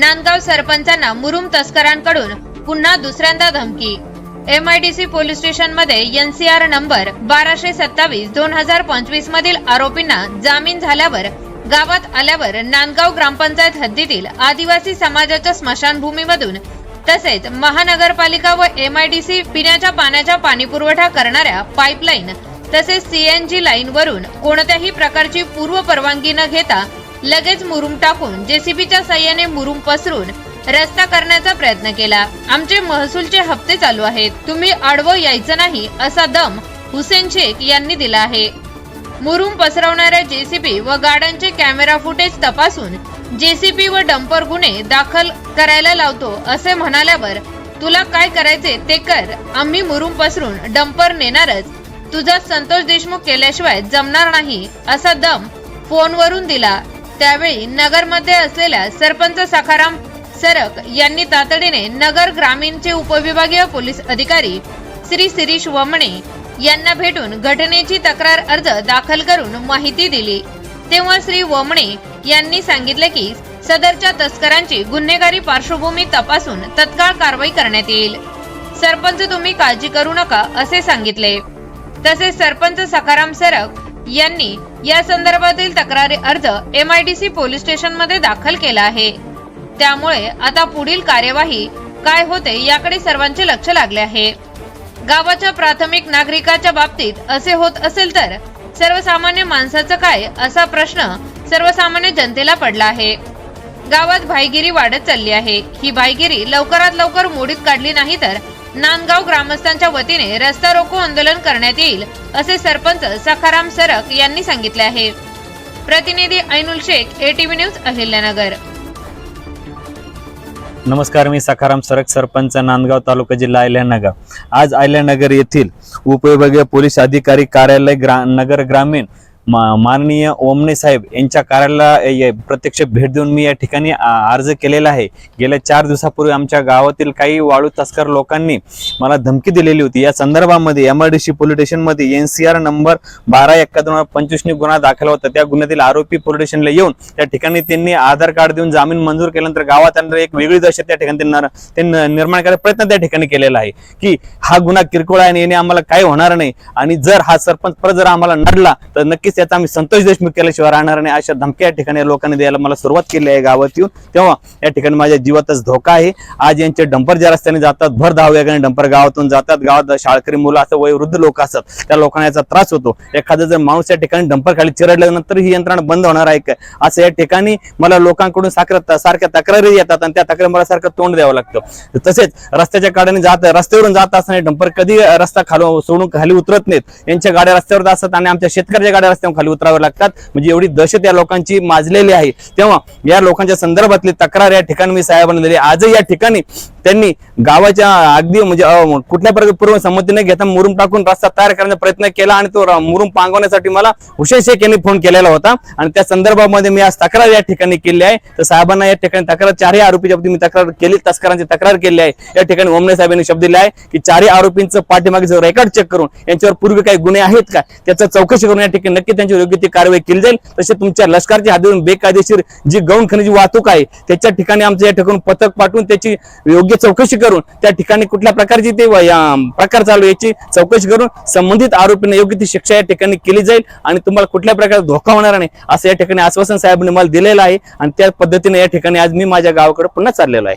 नांदगाव सरपंचांना मुरुम तस्करांकडून पुन्हा दुसऱ्यांदा धमकी. एमआयडीसी पोलीस स्टेशनमध्ये एनसीआर नंबर बाराशे सत्तावीस दोन हजार पंचवीस मधील आरोपींना जामीन झाल्यावर गावात आल्यावर नांदगाव ग्रामपंचायत हद्दीतील आदिवासी समाजाच्या स्मशानभूमीमधून तसेच महानगरपालिका व एमआयडीसी पिण्याच्या पाण्याचा पाणीपुरवठा करणाऱ्या पाईपलाईन तसेच सीएनजी लाईन वरून कोणत्याही प्रकारची पूर्व परवानगी न घेता लगेच मुरुम टाकून जेसीबीच्या साह्याने मुरुम पसरून रस्ता करण्याचा प्रयत्न केला. आमचे महसूलचे हप्ते चालू आहेत. तुम्ही आडवं यायचं नाही असा दम हुसेन शेख यांनी दिला आहे. मुरुम पसरवणाऱ्या जेसीबी व गाड्यांचे कॅमेरा फुटेज तपासून जेसीबी व डंपर गुन्हे दाखल करायला लावतो असे म्हणाल्यावर तुला काय करायचे ते कर. आम्ही मुरुम पसरून डंपर नेणारच. तुझा संतोष देशमुख केल्याशिवाय जमणार नाही असा दम फोनवरून दिला. त्यावेळी नगरमध्ये असलेल्या सरपंच सखाराम सरक यांनी तातडीने नगर ग्रामीणचे उपविभागीय पोलीस अधिकारी श्री शिरीष वमणे यांना भेटून घटनेची तक्रार अर्ज दाखल करून माहिती दिली. तेव्हा श्री वमणे यांनी सांगितले की सदरच्या तस्करांची गुन्हेगारी पार्श्वभूमी तपासून तत्काळ कारवाई करण्यात येईल. सरपंच तुम्ही काळजी करू नका असे सांगितले. तसेच सरपंच सखाराम सरक यांनी या संदर्भातील तक्रारी अर्ज एमआयडीसी पोलीस स्टेशनमध्ये दाखल केला आहे. त्यामुळे आता पुढील कार्यवाही काय होते याकडे सर्वांचे लक्ष लागले आहे. गावाच्या प्राथमिक नागरिकाच्या बाबतीत असे होत असेल तर सर्वसामान्य माणसाचं काय असा प्रश्न सर्वसामान्य जनतेला पडला आहे. गावात भाईगिरी वाढत चालली आहे. ही भाईगिरी लवकरात लवकर मोडीत काढली नाही तर नांदगाव ग्रामस्थांच्या वतीने रस्ता रोको आंदोलन करण्यात येईल असे सरपंच सखाराम सरक यांनी सांगितले आहे. प्रतिनिधी ऐनुल शेख एटीव्ही न्यूज अहिल्यानगर. नमस्कार मी सखाराम सरक सरपंच नांदगाव तालुका जिल्हा अहिल्यानगर. आज अहिल्यानगर येथील उपविभागीय पोलीस अधिकारी कार्यालय ग्रा नगर ग्रामीण मा- माननीय ओमणे साहेब यांच्या कार्यालयाला ये- प्रत्यक्ष भेट देऊन मी या ठिकाणी अर्ज केलेला आहे. गेल्या चार दिवसापूर्वी आमच्या गावातील काही वाळू तस्कर लोकांनी मला धमकी दिलेली होती. या संदर्भामध्ये एम डी सी पोलीस स्टेशनमध्ये एन सी आर नंबर बारा एक्का दोन हजार गुन्हा दाखल होता. त्या गुन्ह्यातील आरोपी पोलीस स्टेशनला येऊन त्या ठिकाणी त्यांनी आधार कार्ड देऊन जामीन मंजूर केल्यानंतर गावात एक वेगळी दहशत त्या ठिकाणी त्यांना ते निर्माण करायचा प्रयत्न त्या ठिकाणी केलेला आहे की हा गुन्हा किरकोळ आहे आणि याने आम्हाला काही होणार नाही. आणि जर हा सरपंच परत जर आम्हाला नडला तर नक्की नक्कीच त्याचा आम्ही संतोष देशमुख केल्याशिवाय राहणार नाही. अशा धमक्या या ठिकाणी लोकांनी द्यायला मला सुरुवात केली आहे गावात येऊन. तेव्हा या ठिकाणी माझ्या जीवातच धोका आहे. आज यांचे डंपर ज्या रस्त्याने जातात भर धाव वेगाने डंपर गावातून जातात. गावात शाळकरी मुलं असं वयोवृद्ध लोक असतात त्या लोकांना याचा त्रास होतो. एखादा जर माणूस या ठिकाणी डंपर खाली चिरडल्यानंतर ही यंत्रणा बंद होणार आहे काय असं या ठिकाणी मला लोकांकडून साखर सारख्या तक्रारी येतात आणि त्या तक्रारी मला सारखं तोंड द्यावं लागतं. तसेच रस्त्याच्या कडेने जात रस्त्यावरून जात असताना डंपर कधी रस्ता खाली सोडून खाली उतरत नाहीत. यांच्या गाड्या रस्त्यावर असतात आणि आमच्या शेतकऱ्याच्या गाड्या रस्त्यावर खाली उतराव्या लागतात. म्हणजे एवढी दहशत या लोकांची माजलेली आहे. तेव्हा या लोकांच्या संदर्भातली तक्रार या ठिकाणी मी साहेबांना दिली. आजही या ठिकाणी त्यांनी गावाच्या अगदी म्हणजे कुठल्या प्रकारे पूर्व संमती न घेता मुरुम टाकून रस्ता तयार करण्याचा प्रयत्न केला आणि तो मुरुम पांगवण्यासाठी मला हुसेन शेख यांनी फोन केलेला होता. आणि त्या संदर्भामध्ये मी आज तक्रार या ठिकाणी केली आहे. तर साहेबांना या ठिकाणी तक्रार चारही आरोपीच्या बाबतीत मी तक्रार केली तस्करांची तक्रार केली आहे. या ठिकाणी ओमने साहेबांनी शब्द दिला आहे की चारही आरोपींचं पाठीमागे रेकॉर्ड चेक करून यांच्यावर पूर्वी काही गुन्हे आहेत का त्याचं चौकशी करून या ठिकाणी नक्की त्यांची योग्य ती कारवाई केली जाईल. तसे तुमच्या लष्करच्या हद्दीतून बेकायदेशीर जी गौण खनिजी वाहतूक आहे त्याच्या ठिकाणी आमचं या ठिकाणी पथक पाठवून त्याची योग्य चौकशी करून त्या ठिकाणी कुठल्या प्रकारची ते प्रकार चालू याची चौकशी करून संबंधित आरोपींना योग्य ती शिक्षा या ठिकाणी केली जाईल आणि तुम्हाला कुठल्या प्रकारे धोका होणार नाही असं या ठिकाणी आश्वासन साहेबांनी मला दिलेलं आहे. आणि त्या पद्धतीने या ठिकाणी आज मी माझ्या गावाकडे पुन्हा चाललेलो आहे.